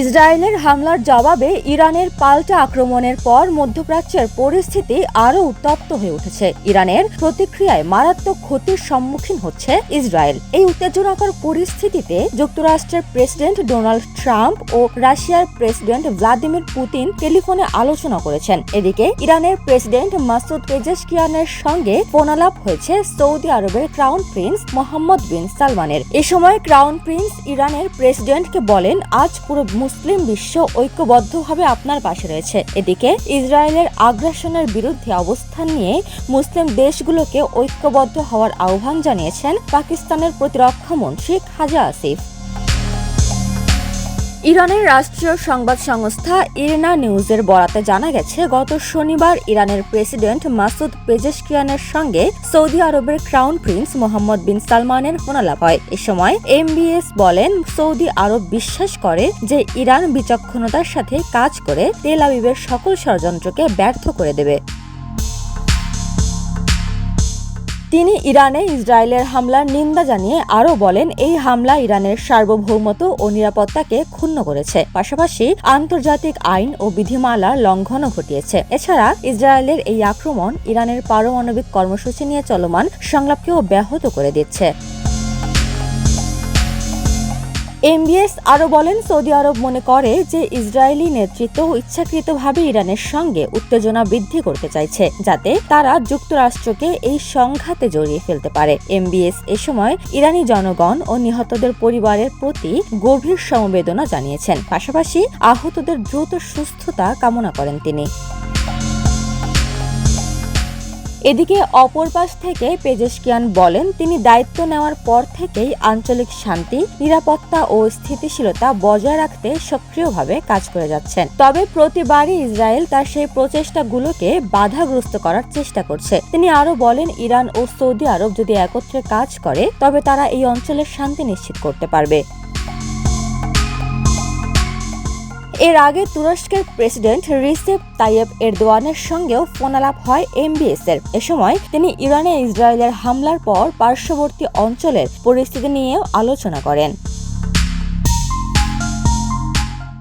ইসরায়েলের হামলার জবাবে ইরানের পাল্টা আক্রমণের পর মধ্যপ্রাচ্যের পরিস্থিতি আরও উত্তপ্ত হয়ে উঠেছে। ইরানের প্রতিক্রিয়ায় মারাত্মক ক্ষতির সম্মুখীন হচ্ছে ইসরায়েল। এই উত্তেজনাকর পরিস্থিতিতে যুক্তরাষ্ট্রের প্রেসিডেন্ট ডোনাল্ড ট্রাম্প ও রাশিয়ার প্রেসিডেন্ট ভ্লাদিমির পুতিন টেলিফোনে আলোচনা করেছেন। এদিকে ইরানের প্রেসিডেন্ট মাসুদ পেজেশকিয়ানের সঙ্গে ফোনালাপ হয়েছে সৌদি আরবের ক্রাউন প্রিন্স মোহাম্মদ বিন সালমানের। এ সময় ক্রাউন প্রিন্স ইরানের প্রেসিডেন্টকে বলেন, আজ পুরো মুসলিম বিশ্ব ঐক্যবদ্ধভাবে আপনার পাশে রয়েছে। এদিকে ইসরায়েলের আগ্রাসনের বিরুদ্ধে অবস্থান নিয়ে মুসলিম দেশগুলোকে ঐক্যবদ্ধ হওয়ার আহ্বান জানিয়েছেন পাকিস্তানের প্রতিরক্ষা মন্ত্রী খাজা আসিফ। ইরানের রাষ্ট্রীয় সংবাদ সংস্থা ইরনা নিউজের বরাতে জানা গেছে, গত শনিবার ইরানের প্রেসিডেন্ট মাসুদ পেজেশকিয়ানের সঙ্গে সৌদি আরবের ক্রাউন প্রিন্স মোহাম্মদ বিন সালমানের ফোনালাপ হয়। এ সময় এমবিএস বলেন, সৌদি আরব বিশ্বাস করে যে ইরান বিচক্ষণতার সাথে কাজ করে তেল আবিবের সকল ষড়যন্ত্রকে ব্যর্থ করে দেবে। তিনি ইরানে ইসরায়েলের হামলার নিন্দা জানিয়ে আরও বলেন, এই হামলা ইরানের সার্বভৌমত্ব ও নিরাপত্তাকে ক্ষুণ্ণ করেছে। পাশাপাশি আন্তর্জাতিক আইন ও বিধিমালার লঙ্ঘনও ঘটিয়েছে। এছাড়া ইসরায়েলের এই আক্রমণ ইরানের পারমাণবিক কর্মসূচি নিয়ে চলমান সংলাপকেও ব্যাহত করে দিচ্ছে। এমবিএস আরও বলেন, সৌদি আরব মনে করে যে ইসরায়েলি নেতৃত্ব ইচ্ছাকৃতভাবে ইরানের সঙ্গে উত্তেজনা বৃদ্ধি করতে চাইছে, যাতে তারা যুক্তরাষ্ট্রকে এই সংঘাতে জড়িয়ে ফেলতে পারে। এমবিএস এ সময় ইরানি জনগণ ও নিহতদের পরিবারের প্রতি গভীর সমবেদনা জানিয়েছেন। পাশাপাশি আহতদের দ্রুত সুস্থতা কামনা করেন তিনি। এদিকে অপর পাশ থেকে পেজেশকিয়ান বলেন, তিনি দায়িত্ব নেওয়ার পর থেকেই আঞ্চলিক শান্তি, নিরাপত্তা ও স্থিতিশীলতা বজায় রাখতে সক্রিয়ভাবে কাজ করে যাচ্ছেন। তবে প্রতিবারই ইসরায়েল তার সেই প্রচেষ্টাগুলোকে বাধাগ্রস্ত করার চেষ্টা করছে। তিনি আরও বলেন, ইরান ও সৌদি আরব যদি একত্রে কাজ করে, তবে তারা এই অঞ্চলের শান্তি নিশ্চিত করতে পারবে। এর আগে তুরস্কের প্রেসিডেন্ট রিসেপ তাইয়েব এরদোয়ানের সঙ্গেও ফোনালাপ হয় এমবিএস এর এ সময় তিনি ইরানে ইসরায়েলের হামলার পর পার্শ্ববর্তী অঞ্চলের পরিস্থিতি নিয়েও আলোচনা করেন।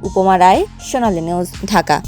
উপমা রায়, সোনালী নিউজ, ঢাকা।